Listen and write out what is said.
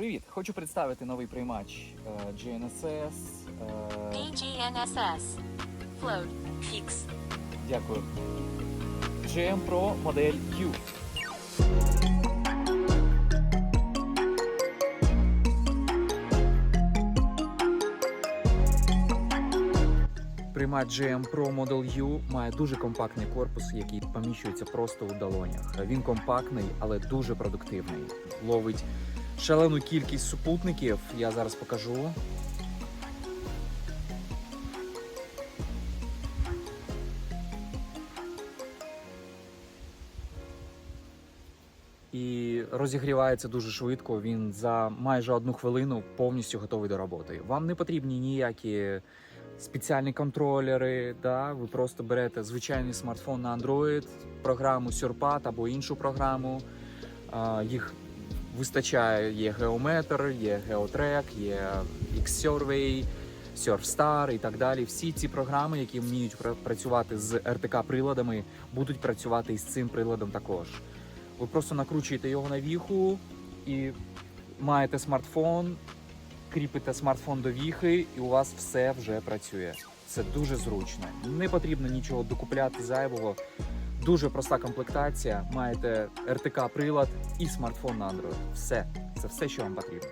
Привіт! Хочу представити новий приймач е, GNSS. е, DGNSS. Float. Peaks. Дякую. GM Pro модель U. Приймач GM Pro Model U має дуже компактний корпус, який поміщується просто у долонях. Він компактний, але дуже продуктивний. Ловить шалену кількість супутників. Я зараз покажу. і розігрівається дуже швидко. Він за майже одну хвилину повністю готовий до роботи. Вам не потрібні ніякі спеціальні контролери. Да? Ви просто берете звичайний смартфон на Android, програму Surpat або іншу програму. Їх вистачає. Є Geometer, є GeoTrack, є X-Survey, Surfstar і так далі. Всі ці програми, які вміють пра- працювати з РТК-приладами, будуть працювати і з цим приладом також. Ви просто накручуєте його на віху і маєте смартфон, кріпите смартфон до віхи, і у вас все вже працює. Це дуже зручно. Не потрібно нічого докупляти зайвого. Дуже проста комплектація. Маєте РТК-прилад і смартфон на Android. Все. Це все, що вам потрібно.